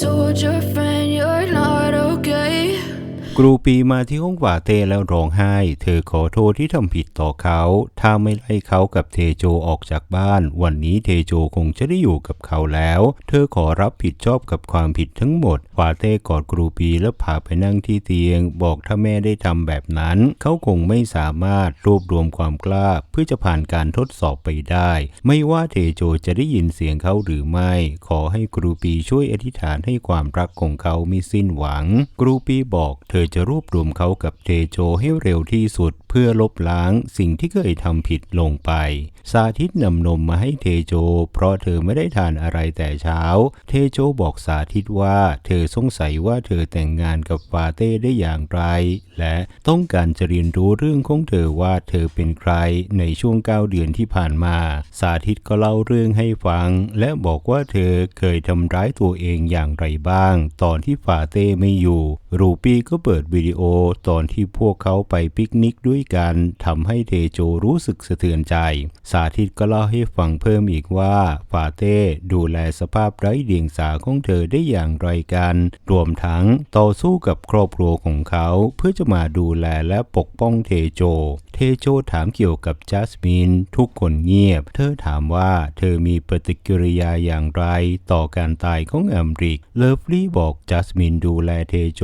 told your friends กรูปีมาที่ห้องวาเต้แล้วร้องไห้ เธอขอโทษที่ทำผิดต่อเขา ถ้าไม่ไล่เขากับเทโจออกจากบ้าน วันนี้เทโจคงจะได้อยู่กับเขาแล้ว เธอขอรับผิดชอบกับความผิดทั้งหมดวาเต้กอดกรูปีแล้วพาไปนั่งที่เตียง บอกถ้าแม่ได้ทำแบบนั้น เขาคงไม่สามารถรวบรวมความกล้าเพื่อจะผ่านการทดสอบไปได้ ไม่ว่าเทโจจะได้ยินเสียงเขาหรือไม่ ขอให้กรูปีช่วยอธิษฐานให้ความรักของเขาไม่สิ้นหวังกรูปีบอกเธอจะรวบรวมเขากับเทโจให้เร็วที่สุดเพื่อลบล้างสิ่งที่เคยทำผิดลงไป สาธิตนำนมมาให้เทโจ เพราะเธอไม่ได้ทานอะไรแต่เช้า เทโจบอกสาธิตว่าเธอสงสัยว่าเธอแต่งงานกับฟาเต้ได้อย่างไร และต้องการจะเรียนรู้เรื่องของเธอว่าเธอเป็นใครในช่วงเก้าเดือนที่ผ่านมา สาธิตก็เล่าเรื่องให้ฟัง และบอกว่าเธอเคยทำร้ายตัวเองอย่างไรบ้าง ตอนที่ฟาเต้ไม่อยู่ รูปี้ก็เปิดวิดีโอตอนที่พวกเขาไปปิกนิกด้วยกันทำให้เทโจรู้สึกสะเทือนใจ สาธิตก็เล่าให้ฟังเพิ่มอีกว่าฟาเต้ดูแลสภาพไร้เดียงสาของเธอได้อย่างไรกัน รวมทั้งต่อสู้กับครอบครัวของเขา เพื่อจะมาดูแลและปกป้องเทโจ เทโจถามเกี่ยวกับจัสมินทุกคนเงียบ เธอถามว่าเธอมีปฏิกิริยาอย่างไรต่อการตายของแอมริก เลิฟลี่บอกจัสมินดูแลเทโจ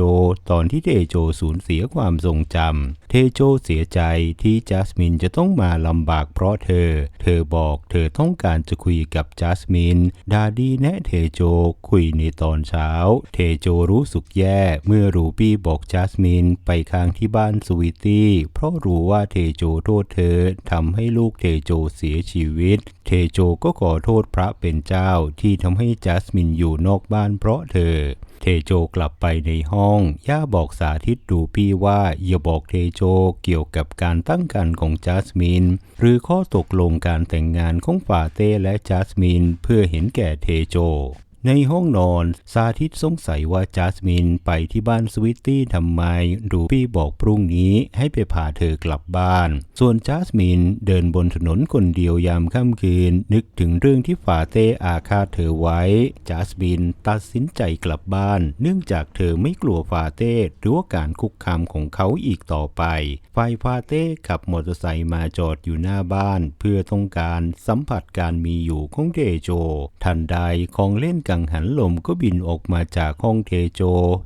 ตอนที่เทโจสูญเสียความทรงจำเทโจเสียใจที่จัสมินจะต้องมาลำบากเพราะเธอ เธอบอกเธอต้องการจะคุยกับจัสมิน ดาดีแนะเทโจคุยในตอนเช้า เทโจรู้สึกแย่เมื่อรูปี้บอกจัสมินไปค้างที่บ้านสวีตี้เพราะรู้ว่าเทโจโทษเธอทำให้ลูกเทโจเสียชีวิต เทโจก็ขอโทษพระเป็นเจ้าที่ทำให้จัสมินอยู่นอกบ้านเพราะเธอ เทโจกลับไปในห้อง ย่าบอกสาธิตดูปี้ว่าอย่าบอกเทโจเกี่ยวกับการตั้งครรภ์ของจัสมิน หรือข้อตกลงการแต่งงานของฟาเต้และจัสมิน เพื่อเห็นแก่เทโจ ในห้องนอนสาธิตสงสัยว่าจัสมินไปที่บ้านสวิตตี้ทำไมรูปี้บอกพรุ่งนี้ให้ไปพาเธอกลับบ้าน ส่วนจัสมินเดินบนถนนคนเดียวยามค่ำคืน นึกถึงเรื่องที่ฟาเต้อาฆาตเธอไว้จัสมินตัดสินใจกลับบ้าน เนื่องจากเธอไม่กลัวฟาเต้หรือว่าการคุกคามของเขาอีกต่อไปฝ่ายฟาเต้ขับมอเตอร์ไซค์มาจอดอยู่หน้าบ้าน เพื่อต้องการสัมผัสการมีอยู่ของเทโจ ทันใดของเล่นกังหันลมก็บินออกมาจากห้องเทโจ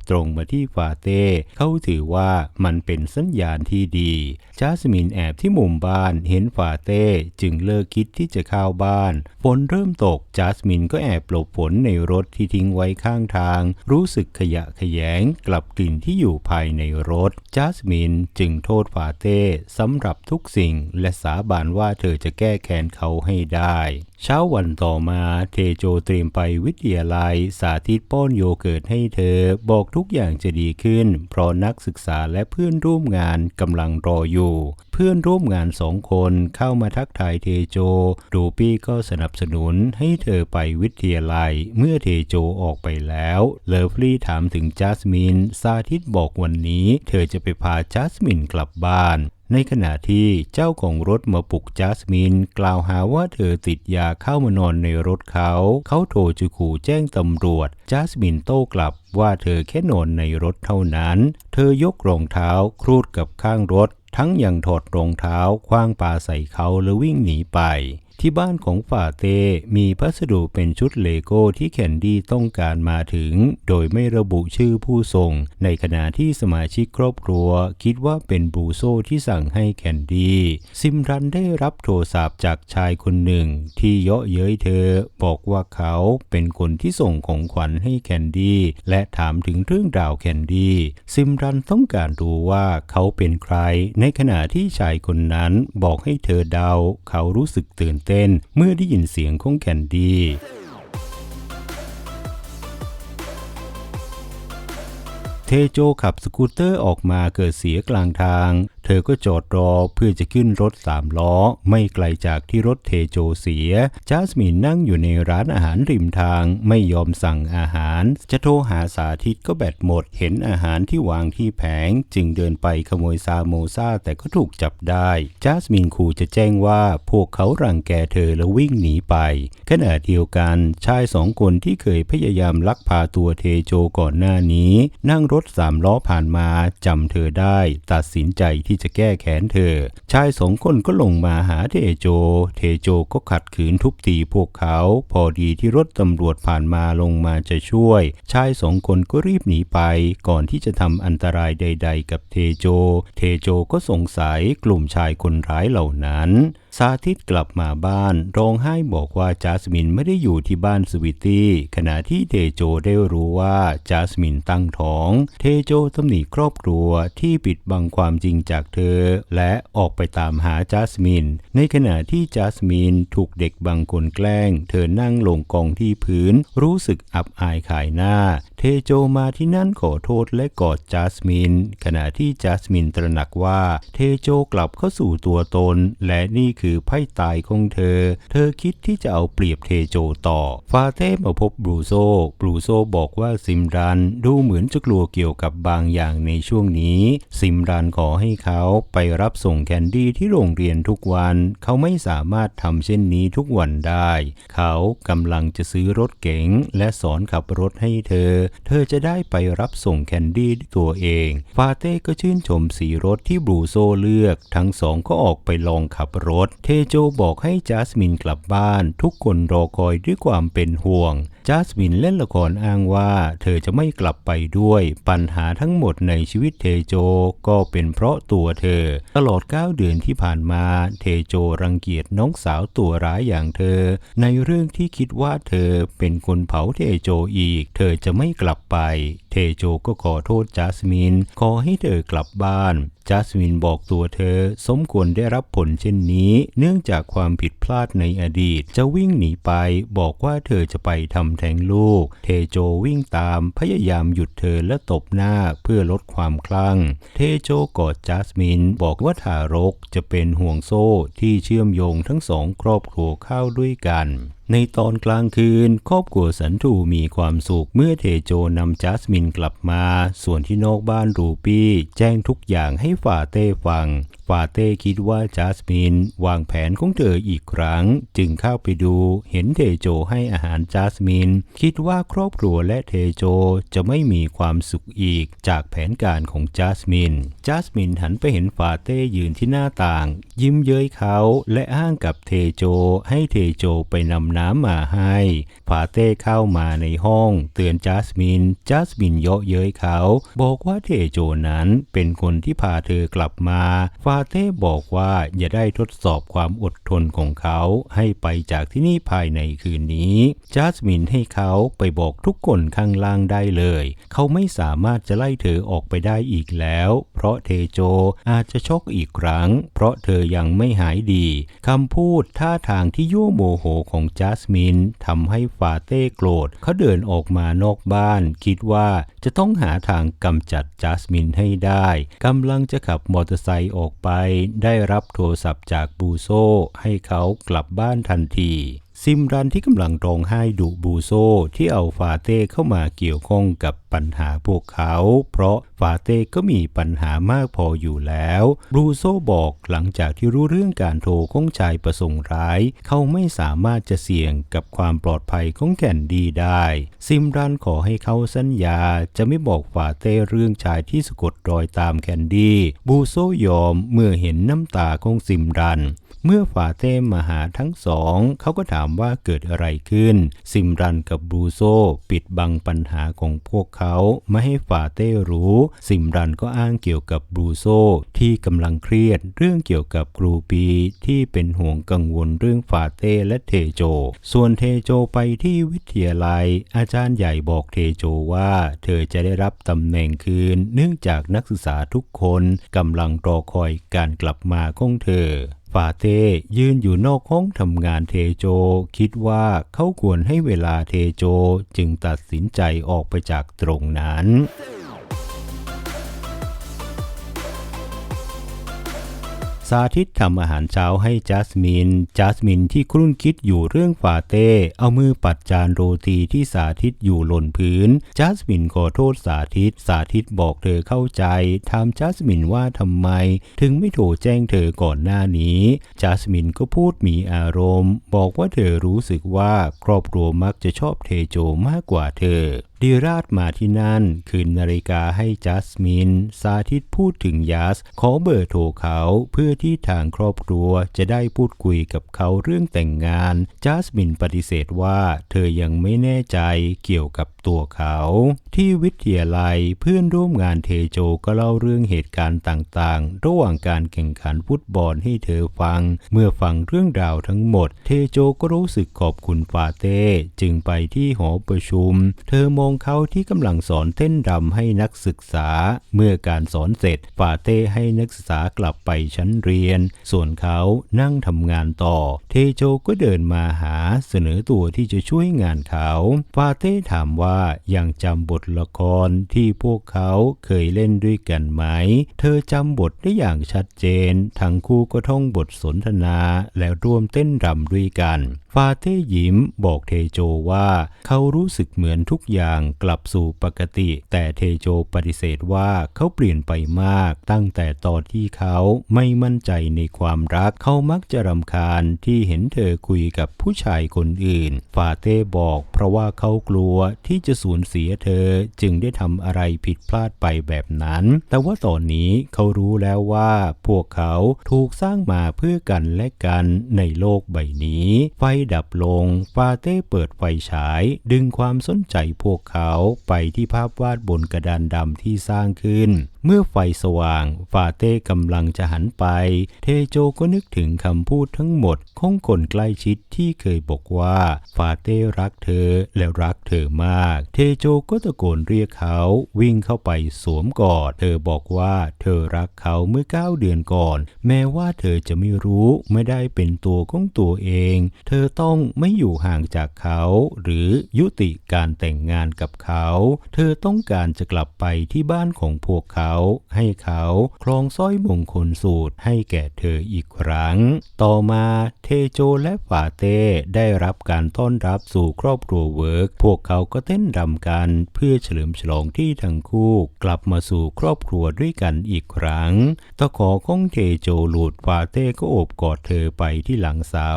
ตรงมาที่ฟาเต้เขาถือว่ามันเป็นสัญญาณที่ดีจาสมินแอบที่มุมบ้านเห็นฟาเต้จึงเลิกคิดที่จะเข้าบ้านฝนเริ่มตกจาสมินก็แอบหลบฝนในรถที่ทิ้งไว้ข้างทาง รู้สึกขยะขยงกลับกลิ่นที่อยู่ภายในรถจาสมินจึงโทษฟาเต้สำหรับทุกสิ่งและสาบานว่าเธอจะแก้แค้นเขาให้ได้เช้าวันต่อมาเทโจเตรียมไปวิทยาลัย สาธิตป้อนโยเกิร์ตให้เธอ บอกทุกอย่างจะดีขึ้น เพราะนักศึกษาและเพื่อนร่วมงานกำลังรออยู่ เพื่อนร่วมงานสองคนเข้ามาทักทายเทโจ รูปี้ก็สนับสนุนให้เธอไปวิทยาลัย เมื่อเทโจออกไปแล้ว เลิฟลี่ถามถึงจัสมิน สาธิตบอกวันนี้ เธอจะไปพาจัสมินกลับบ้าน ในขณะที่เจ้าของรถมาปลุกจัสมิน กล่าวหาว่าเธอติดยาเข้ามานอนในรถเขา เขาโทรจูขู่แจ้งตำรวจ จัสมินโต้กลับว่าเธอแค่นอนในรถเท่านั้น เธอยกรองเท้าครูดกับข้างรถ ทั้งยังถอดรองเท้าคว้างปาใส่เขาแล้ววิ่งหนีไป ที่บ้านของฟาเต้มีพัสดุเป็นชุดเลโก้ที่แคนดี้ต้องการมาถึง โดยไม่ระบุชื่อผู้ส่ง ในขณะที่สมาชิกครอบครัว คิดว่าเป็นบูโซที่สั่งให้แคนดี้ซิมรันได้รับโทรศัพท์จากชายคนหนึ่ง ที่เยาะเย้ยเธอ บอกว่าเขาเป็นคนที่ส่งของขวัญให้แคนดี้และถามถึงเรื่องราวแคนดี้ซิมรันต้องการรู้ว่าเขาเป็นใคร ในขณะที่ชายคนนั้นบอกให้เธอเดา เขารู้สึกตื่นเต้นเมื่อได้ยินเสียงของแคนดี้เทโจขับสกูตเตอร์ออกมาเกิดเสียกลางทาง เธอก็จอดรอเพื่อจะขึ้นรถสามล้อ ไม่ไกลจากที่รถเทโจเสีย จัสมินนั่งอยู่ในร้านอาหารริมทางไม่ยอมสั่งอาหาร จะโทรหาสาธิตก็แบตหมด เห็นอาหารที่วางที่แผง จึงเดินไปขโมยซาโมซาแต่ก็ถูกจับได้จัสมินขู่จะแจ้งว่าพวกเขารังแกเธอแล้ววิ่งหนีไปขณะเดียวกันชายสองคนที่เคยพยายามลักพาตัวเทโจก่อนหน้านี้ นั่งรถสามล้อผ่านมาจำเธอได้ ตัดสินใจที่จะแก้แค้นเธอ ชายสองคนก็ลงมาหาเทโจ เทโจก็ขัดขืนทุบตีพวกเขา พอดีที่รถตำรวจผ่านมาลงมาจะช่วย ชายสองคนก็รีบหนีไป ก่อนที่จะทำอันตรายใด ๆ กับเทโจ เทโจก็สงสัยกลุ่มชายคนร้ายเหล่านั้นสาธิตกลับมาบ้านร้องไห้บอกว่าจัสมินไม่ได้อยู่ที่บ้านสวิตตี้ขณะที่เทโจได้รู้ว่าจัสมินตั้งท้อง เทโจตำหนิครอบครัวที่ปิดบังความจริงจากเธอ และออกไปตามหาจัสมิน ในขณะที่จัสมินถูกเด็กบางคนแกล้ง เธอนั่งลงกองที่พื้น รู้สึกอับอายขายหน้าเทโจมาที่นั่นขอโทษและกอดจัสมิน ขณะที่จัสมินตระหนักว่าเทโจกลับเข้าสู่ตัวตน และนี่คือไพ่ตายของเธอ เธอคิดที่จะเอาเปรียบเทโจต่อ ฟาเต้มาพบบรูโซ บรูโซบอกว่าซิมรันดูเหมือนจะกลัวเกี่ยวกับบางอย่างในช่วงนี้ ซิมรันขอให้เขาไปรับส่งแคนดี้ที่โรงเรียนทุกวัน เขาไม่สามารถทำเช่นนี้ทุกวันได้ เขากำลังจะซื้อรถเก๋งและสอนขับรถให้เธอเธอจะได้ไปรับส่งแคนดี้ด้วยตัวเอง ฟาเต้ก็ชื่นชมสีรถที่บรูโซเลือก ทั้งสองก็ออกไปลองขับรถ เทโจบอกให้จัสมินกลับบ้าน ทุกคนรอคอยด้วยความเป็นห่วงจัสมินเล่นละครอ้างว่า เธอจะไม่กลับไปด้วย ปัญหาทั้งหมดในชีวิตเทโจก็เป็นเพราะตัวเธอ ตลอด 9 เดือนที่ผ่านมา เทโจรังเกียจน้องสาวตัวร้ายอย่างเธอ ในเรื่องที่คิดว่าเธอเป็นคนเผาเทโจอีก เธอจะไม่กลับไป เทโจก็ขอโทษจัสมิน ขอให้เธอกลับบ้านจัสมินบอกตัวเธอ สมควรได้รับผลเช่นนี้ เนื่องจากความผิดพลาดในอดีต จะวิ่งหนีไป บอกว่าเธอจะไปทำแท้งลูก เทโจวิ่งตามพยายามหยุดเธอและตบหน้าเพื่อลดความคลั่ง เทโจกอดจัสมิน บอกว่าทารกจะเป็นห่วงโซ่ที่เชื่อมโยงทั้งสองครอบครัวเข้าด้วยกัน ในตอนกลางคืน ครอบครัวสันทูมีความสุขเมื่อเทโจนำจัสมินกลับมา ส่วนที่นอกบ้านรูปี้แจ้งทุกอย่างให้ฟาเต้ฟัง ฟาเต้คิดว่าจัสมินวางแผนของเธออีกครั้ง จึงเข้าไปดูเห็นเทโจให้อาหารจัสมิน คิดว่าครอบครัวและเทโจจะไม่มีความสุขอีกจากแผนการของจัสมินจัสมินหันไปเห็นฟาเต้ยืนที่หน้าต่าง ยิ้มเย้ยเขาและอ้างกับเทโจให้เทโจไปนำน้ำมาให้ฟาเต้เข้ามาในห้อง เตือนจัสมินจัสมินเยาะเย้ยเขา บอกว่าเทโจนั้นเป็นคนที่พาเธอกลับมาฟาาเต้บอกว่าอย่าได้ทดสอบความอดทนของเขาให้ไปจากที่นี่ภายในคืนนี้จัสมินให้เขาไปบอกทุกคนข้างล่างได้เลย เขาไม่สามารถจะไล่เธอออกไปได้อีกแล้ว เพราะเทโจอาจจะช็อกอีกครั้ง เพราะเธอยังไม่หายดีคำพูดท่าทางที่ยั่วโมโหของจัสมินทำให้ฟาเต้โกรธเขาเดินออกมานอกบ้าน คิดว่าจะต้องหาทางกำจัดจัสมินให้ได้กำลังจะขับมอเตอร์ไซค์ออกไปได้รับโทรศัพท์จากบูโซให้เขากลับบ้านทันที ซิมรันที่กำลังร้องไห้ดุบูโซที่เอาฟาเต้เข้ามาเกี่ยวข้องกับปัญหาพวกเขา เพราะฟาเต้ก็มีปัญหามากพออยู่แล้วบูโซบอกหลังจากที่รู้เรื่องการโทรของชายประสงค์ร้าย เขาไม่สามารถจะเสี่ยงกับความปลอดภัยของแคนดีได้ ซิมรันขอให้เขาสัญญาจะไม่บอกฟาเต้เรื่องชายที่สะกดรอยตามแคนดี้บูโซยอมเมื่อเห็นน้ำตาของซิมรัน เมื่อฟาเต้มาหาทั้งสอง เขาก็ถามว่าเกิดอะไรขึ้น ซิมรันกับบรูโซปิดบังปัญหาของพวกเขา ไม่ให้ฟาเต้รู้ ซิมรันก็อ้างเกี่ยวกับบรูโซที่กำลังเครียด เรื่องเกี่ยวกับครูปีที่เป็นห่วงกังวลเรื่องฟาเต้และเทโจ ส่วนเทโจไปที่วิทยาลัย อาจารย์ใหญ่บอกเทโจว่า เธอจะได้รับตำแหน่งคืน เนื่องจากนักศึกษาทุกคนกำลังรอคอยการกลับมาของเธอ ฟาเต้ยืนอยู่นอกห้องทำงานเทโจ คิดว่าเขาควรให้เวลาเทโจจึงตัดสินใจออกไปจากตรงนั้น สาธิตทำอาหารเช้าให้จัสมิน จัสมินที่ครุ่นคิดอยู่เรื่องฟาเต้ เอามือปัดจานโรตีที่สาธิตอยู่หล่นพื้น จัสมินขอโทษสาธิต สาธิตบอกเธอเข้าใจ ถามจัสมินว่าทำไม ถึงไม่โทรแจ้งเธอก่อนหน้านี้ จัสมินก็พูดมีอารมณ์ บอกว่าเธอรู้สึกว่าครอบครัวมักจะชอบเทโจมากกว่าเธอดีราชมาที่นั่น คืนนาฬิกาให้จัสมิน สาธิตพูดถึงยัส ขอเบอร์โทรเขาเพื่อที่ทางครอบครัวจะได้พูดคุยกับเขาเรื่องแต่งงาน จัสมินปฏิเสธว่าเธอยังไม่แน่ใจเกี่ยวกับตัวเขา ที่วิทยาลัยเพื่อนร่วมงานเทโจก็เล่าเรื่องเหตุการณ์ต่างๆ ระหว่างการแข่งขันฟุตบอลให้เธอฟัง เมื่อฟังเรื่องราวทั้งหมด เทโจก็รู้สึกขอบคุณฟาเต้จึงไปที่หอประชุม เธอมองเขาที่กำลังสอนเต้นรำให้นักศึกษา เมื่อการสอนเสร็จฟาเต้ให้นักศึกษากลับไปชั้นเรียน ส่วนเขานั่งทำงานต่อ เทโจก็เดินมาหาเสนอตัวที่จะช่วยงานเขาฟาเต้ถามว่ายังจำบทละครที่พวกเขาเคยเล่นด้วยกันไหม เธอจำบทได้อย่างชัดเจน ทั้งคู่ก็ท่องบทสนทนาและร่วมเต้นรำด้วยกัน ฟาเต้ยิ้มบอกเทโจว่า เขารู้สึกเหมือนทุกอย่างกลับสู่ปกติ แต่เทโจปฏิเสธว่าเขาเปลี่ยนไปมากตั้งแต่ตอนที่เขาไม่มั่นใจในความรักเขามักจะรำคาญที่เห็นเธอคุยกับผู้ชายคนอื่น ฟาเต้บอกเพราะว่าเขากลัวที่จะสูญเสียเธอจึงได้ทำอะไรผิดพลาดไปแบบนั้น แต่ว่าตอนนี้เขารู้แล้วว่าพวกเขาถูกสร้างมาเพื่อกันและกันในโลกใบนี้ ไฟดับลง ฟาเต้เปิดไฟฉาย ดึงความสนใจพวกเขาไปที่ภาพวาดบนกระดานดำที่สร้างขึ้น เมื่อไฟสว่าง ฟาเต้กำลังจะหันไป เทโจก็นึกถึงคำพูดทั้งหมดของคนใกล้ชิดที่เคยบอกว่า ฟาเต้รักเธอและรักเธอมาก เทโจก็ตะโกนเรียกเขาวิ่งเข้าไปสวมกอด เธอบอกว่าเธอรักเขาเมื่อเก้าเดือนก่อน แม้ว่าเธอจะไม่รู้ไม่ได้เป็นตัวของตัวเอง เธอต้องไม่อยู่ห่างจากเขา หรือยุติการแต่งงานกับเขา เธอต้องการจะกลับไปที่บ้านของพวกเขา ให้เขาครองสร้อยมงคลสูตรให้แก่เธออีกครั้ง ต่อมาเทโจและฟาเต้ได้รับการต้อนรับสู่ครอบครัวเวิร์กพวกเขาก็เต้นรำกันเพื่อเฉลิมฉลองที่ทั้งคู่กลับมาสู่ครอบครัวด้วยกันอีกครั้ง ตะขอของเทโจหลุดฟาเต้ก็โอบกอดเธอไปที่หลังเสา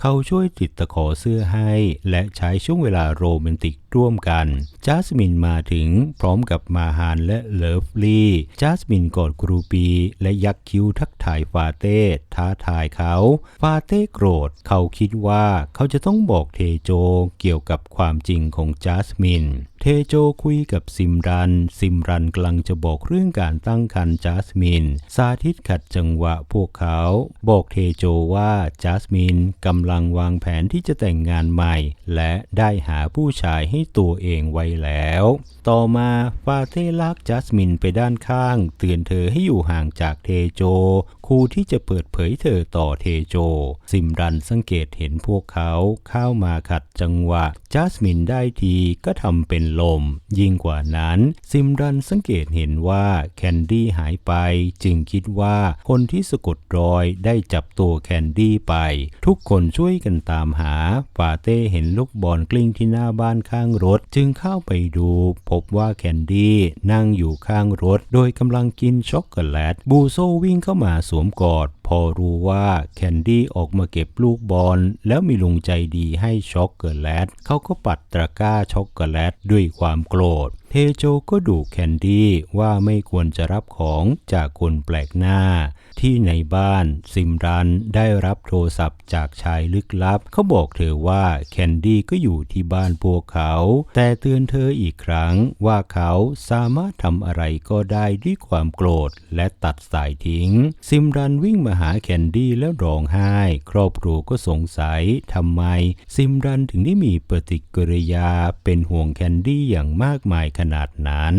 เขาช่วยติดตะขอเสื้อให้ และใช้ช่วงเวลาโรแมนติกร่วมกันจัสมินมาถึงพร้อมกับมาฮานและเลิฟลี่จัสมินกอดครูปี และยักคิ้วทักทายฟาเต้ท้าทายเขา ฟาเต้โกรธเขาคิดว่าเขาจะต้องบอกเทโจเกี่ยวกับความจริงของจัสมินเทโจคุยกับซิมรัน ซิมรันกำลังจะบอกเรื่องการตั้งครรภ์จัสมิน สาธิตขัดจังหวะพวกเขา บอกเทโจว่าจัสมินกำลังวางแผนที่จะแต่งงานใหม่ และได้หาผู้ชายให้ตัวเองไว้แล้ว ต่อมาฟาเต้ลากจัสมินไปด้านข้าง เตือนเธอให้อยู่ห่างจากเทโจครูที่จะเปิดเผยเธอต่อเทโจ ซิมรันสังเกตเห็นพวกเขาเข้ามาขัดจังหวะ จัสมินได้ทีก็ทำเป็นลม ยิ่งกว่านั้น ซิมรันสังเกตเห็นว่าแคนดี้หายไป จึงคิดว่าคนที่สะกดรอยได้จับตัวแคนดี้ไป ทุกคนช่วยกันตามหาฟาเต้เห็นลูกบอลกลิ้งที่หน้าบ้านข้างรถ จึงเข้าไปดูพบว่าแคนดี้นั่งอยู่ข้างรถ โดยกำลังกินช็อกโกแลต บูโซวิ่งเข้ามาสวมกอด พอรู้ว่าแคนดี้ออกมาเก็บลูกบอล แล้วมีลุงใจดีให้ช็อกโกแลต เขาก็ปัดตะกร้าช็อกโกแลตด้วยความโกรธเทโจก็ดุแคนดี้ว่าไม่ควรจะรับของจากคนแปลกหน้า ที่ในบ้านซิมรันได้รับโทรศัพท์จากชายลึกลับ เขาบอกเธอว่าแคนดี้ก็อยู่ที่บ้านพวกเขา แต่เตือนเธออีกครั้งว่าเขาสามารถทำอะไรก็ได้ด้วยความโกรธและตัดสายทิ้ง ซิมรันวิ่งมาหาแคนดี้แล้วร้องไห้ ครอบครัวก็สงสัยทำไม ซิมรันถึงได้มีปฏิกิริยาเป็นห่วงแคนดี้อย่างมากมายขนาดนั้น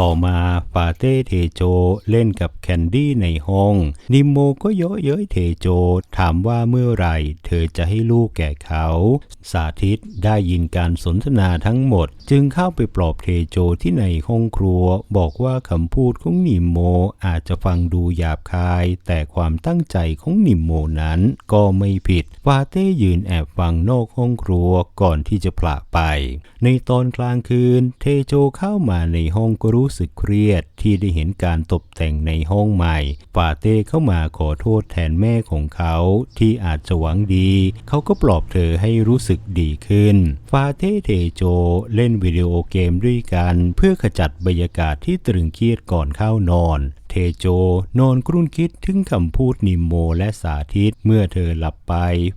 ต่อมาฟาเต้เทโจเล่นกับแคนดี้ในห้อง นิโมก็เยาะเย้ยเทโจถามว่าเมื่อไหร่ เธอจะให้ลูกแก่เขา สาธิตได้ยินการสนทนาทั้งหมด จึงเข้าไปปลอบเทโจที่ในห้องครัว บอกว่าคำพูดของนิโมอาจจะฟังดูหยาบคาย แต่ความตั้งใจของนิโมนั้นก็ไม่ผิดฟาเต้ยืนแอบฟังนอกห้องครัวก่อนที่จะพละไป ในตอนกลางคืนเทโจเข้ามาในห้องก็รูู้้สึกเครียดที่ได้เห็นการตกแต่งในห้องใหม่ฟาเต้เข้ามาขอโทษแทนแม่ของเขาที่อาจจะหวังดี เขาก็ปลอบเธอให้รู้สึกดีขึ้นฟาเต้เทโจเล่นวิดีโอเกมด้วยกันเพื่อขจัดบรรยากาศที่ตรึงเครียดก่อนเข้านอนเทโจนอนกรุนคิดถึงคำพูดนิมโมและสาธิต เมื่อเธอหลับไป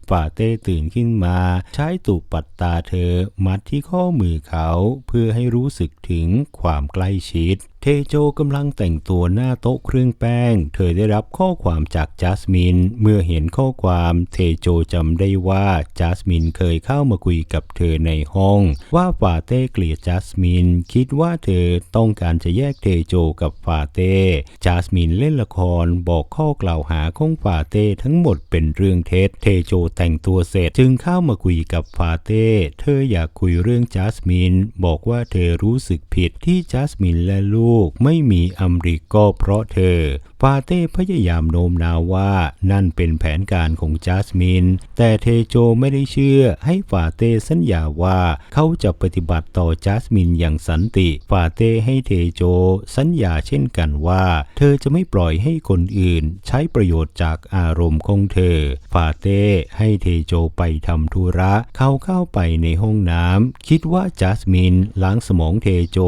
ฟาเต้ตื่นขึ้นมา ใช้ตูปปัดตาเธอมัดที่ข้อมือเขาเพื่อให้รู้สึกถึงความใกล้ชิด feed เทโจกำลังแต่งตัวหน้าโต๊ะเครื่องแป้ง เธอได้รับข้อความจากจัสมิน เมื่อเห็นข้อความเทโจจำได้ว่าจัสมินเคยเข้ามาคุยกับเธอในห้อง ว่าฟาเต้เกลียดจัสมิน คิดว่าเธอต้องการจะแยกเทโจกับฟาเต้จัสมินเล่นละครบอกข้อกล่าวหาของฟาเต้ทั้งหมดเป็นเรื่องเท็จเทโจแต่งตัวเสร็จจึงเข้ามาคุยกับฟาเต้เธออยากคุยเรื่องจัสมิน บอกว่าเธอรู้สึกผิดที่จัสมินและลูกไม่มีอมริกก็เพราะเธอฟาเต้พยายามโน้มน้าวว่านั่นเป็นแผนการของจัสมิน แต่เทโจไม่ได้เชื่อให้ฟาเต้สัญญาว่าเขาจะปฏิบัติต่อจัสมินอย่างสันติฟาเต้ให้เทโจสัญญาเช่นกันว่า เธอจะไม่ปล่อยให้คนอื่นใช้ประโยชน์จากอารมณ์ของเธอฟาเต้ให้เทโจไปทำธุระ เขาเข้าไปในห้องน้ำคิดว่าจัสมินล้างสมองเทโจ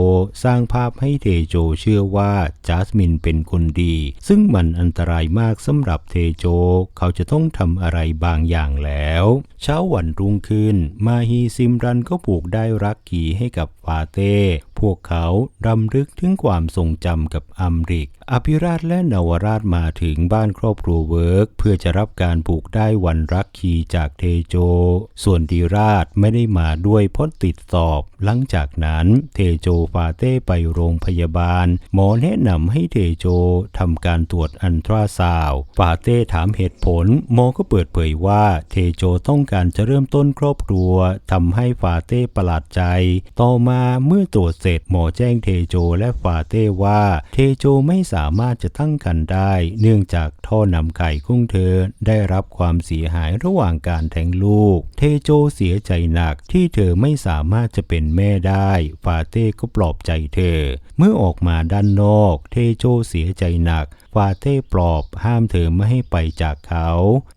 สร้างภาพให้เทโจโจเชื่อว่าจัสมินเป็นคนดี ซึ่งมันอันตรายมากสำหรับเทโจ เขาจะต้องทำอะไรบางอย่างแล้ว เช้าวันรุ่งขึ้น มาฮีซิมรันก็ผูกได้รักกีให้กับฟาเต้ พวกเขารำลึกถึงความทรงจำกับอัมริก อภิราชและนวราชมาถึงบ้านครอบครัวเวิร์กเพื่อจะรับการผูกได้วันรักคีจากเทโจ ส่วนดีราชไม่ได้มาด้วยเพราะติดสอบ หลังจากนั้นเทโจฟาเต้ไปโรงพยาบาล หมอแนะนำให้เทโจทำการตรวจอันตราซาวฟาเต้ถามเหตุผล หมอก็เปิดเผยว่าเทโจต้องการจะเริ่มต้นครอบครัวทำให้ฟาเต้ประหลาดใจ ต่อมาเมื่อตรวจเสร็จหมอแจ้งเทโจและฟาเต้ว่า เทโจไม่สามารถจะตั้งครรภ์ได้ เนื่องจากท่อนำไข่ของเธอได้รับความเสียหายระหว่างการแทงลูก เทโจเสียใจหนักที่เธอไม่สามารถจะเป็นแม่ได้ฟาเต้ก็ปลอบใจเธอ เมื่อออกมาด้านนอก เทโจเสียใจหนักฟาเต้ปลอบห้ามเธอไม่ให้ไปจากเขา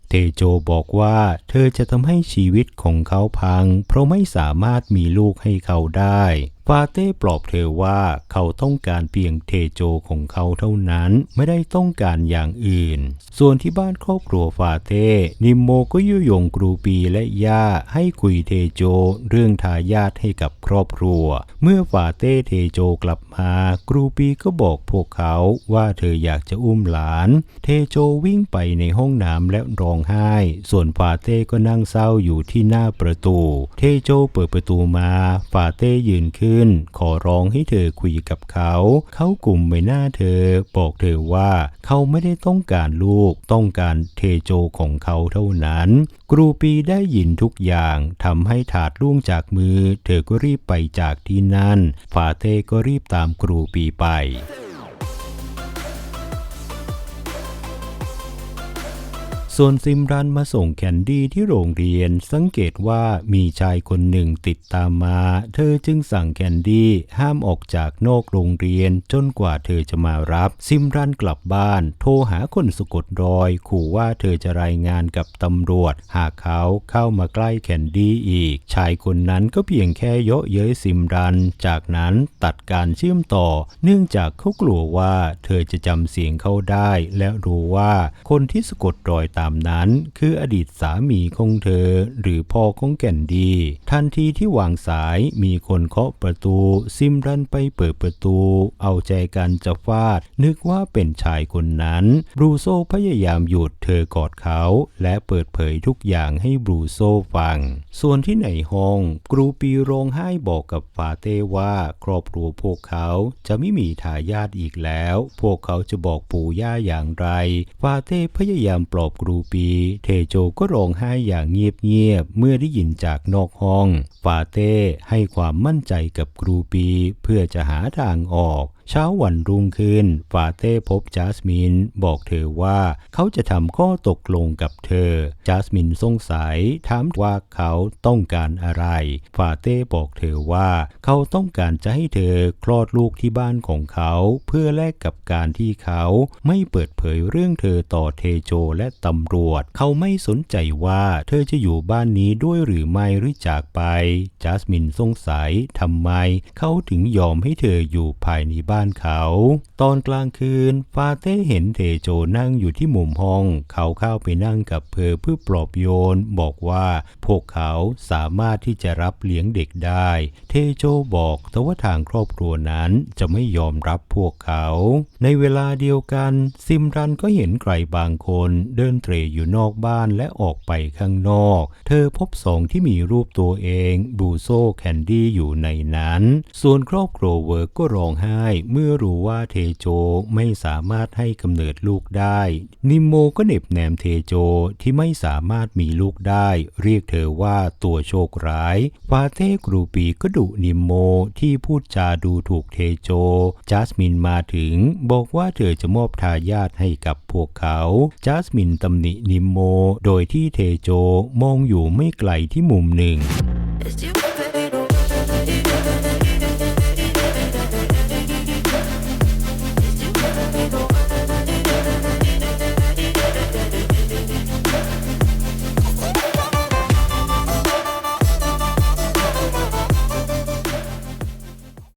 เทโจบอกว่าเธอจะทำให้ชีวิตของเขาพัง เพราะไม่สามารถมีลูกให้เขาได้ ฟาเต้ปลอบเธอว่าเขาต้องการเพียงเทโจของเขาเท่านั้นไม่ได้ต้องการอย่างอื่น ส่วนที่บ้านครอบครัวฟาเต้นิมโมก็ยุยงกรูปีและย่าให้คุยเทโจเรื่องทายาทให้กับครอบครัว เมื่อฟาเต้เทโจกลับมา กรูปีก็บอกพวกเขาว่าเธออยากจะอุ้มหลาน เทโจวิ่งไปในห้องน้ำและร้องไห้ ส่วนฟาเต้ก็นั่งเศร้าอยู่ที่หน้าประตู เทโจเปิดประตูมาฟาเต้ยืนขึ้น ขอร้องให้เธอคุยกับเขา เขากลุ่มใบหน้าเธอ บอกเธอว่าเขาไม่ได้ต้องการลูก ต้องการเทโจของเขาเท่านั้นกรูปีได้ยินทุกอย่างทำให้ถาดล่วงจากมือ เธอก็รีบไปจากที่นั่นฟาเต้ก็รีบตามกรูปีไป ส่วนซิมรันมาส่งแคนดี้ที่โรงเรียน สังเกตว่ามีชายคนหนึ่งติดตามมา เธอจึงสั่งแคนดี้ห้ามออกจากนอกโรงเรียนจนกว่าเธอจะมารับ ซิมรันกลับบ้าน โทรหาคนสะกดรอย ขู่ว่าเธอจะรายงานกับตำรวจ หากเขาเข้ามาใกล้แคนดี้อีก ชายคนนั้นก็เพียงแค่เยาะเย้ยซิมรัน จากนั้นตัดการเชื่อมต่อ เนื่องจากเขากลัวว่าเธอจะจำเสียงเขาได้ และรู้ว่าคนที่สะกดรอยตามามนั้น คืออดีตสามีของเธอ หรือพ่อของแก่นดี ทันทีที่วางสายมีคนเคาะประตู ซิมรันไปเปิดประตู เอาใจกันจะฟาด นึกว่าเป็นชายคนนั้น บรูโซพยายามหยุดเธอกอดเขา และเปิดเผยทุกอย่างให้บรูโซฟัง ส่วนที่ในห้องกรูปีร้องไห้บอกกับฟาเต้ว่าครอบครัวพวกเขาจะไม่มีทายาทอีกแล้ว พวกเขาจะบอกปู่ย่าอย่างไร ฟาเต้พยายามปลอบกรููปี เทโจก็ร้องไห้อย่างเงียบๆเมื่อได้ยินจากนอกห้อง ฟาเต้ให้ความมั่นใจกับครูปีเพื่อจะหาทางออกเช้าวันรุ่งขึ้นฟาเต้พบจัสมินบอกเธอว่าเขาจะทำข้อตกลงกับเธอ จัสมินสงสัยถามว่าเขาต้องการอะไร ฟาเต้บอกเธอว่า เขาต้องการจะให้เธอคลอดลูกที่บ้านของเขา เพื่อแลกกับการที่เขาไม่เปิดเผยเรื่องเธอต่อเทโจและตำรวจ เขาไม่สนใจว่าเธอจะอยู่บ้านนี้ด้วยหรือไม่หรือจากไป จัสมินสงสัยทำไมเขาถึงยอมให้เธออยู่ภายในบ้านเขา ตอนกลางคืนฟาเต้เห็นเทโจนั่งอยู่ที่มุมห้อง เขาเข้าไปนั่งกับเธอเพื่อปลอบโยน บอกว่าพวกเขาสามารถที่จะรับเลี้ยงเด็กได้ เทโจบอกแต่ว่าทางครอบครัวนั้นจะไม่ยอมรับพวกเขา ในเวลาเดียวกัน ซิมรันก็เห็นใครบางคนเดินเตรอยู่นอกบ้านและออกไปข้างนอก เธอพบสองที่มีรูปตัวเองบูโซแคนดี้อยู่ในนั้น ส่วนครอบครัวเวิร์กก็ร้องไห้เมื่อรู้ว่าเทโจไม่สามารถให้กำเนิดลูกได้ นิมโมก็เหน็บแนมเทโจที่ไม่สามารถมีลูกได้ เรียกเธอว่าตัวโชคร้ายฟาเต้กรูปีก็ดุนิมโมที่พูดจาดูถูกเทโจ จัสมินมาถึง บอกว่าเธอจะมอบทายาทให้กับพวกเขา จัสมินตำหนินิมโม โดยที่เทโจมองอยู่ไม่ไกลที่มุมหนึ่ง It's you.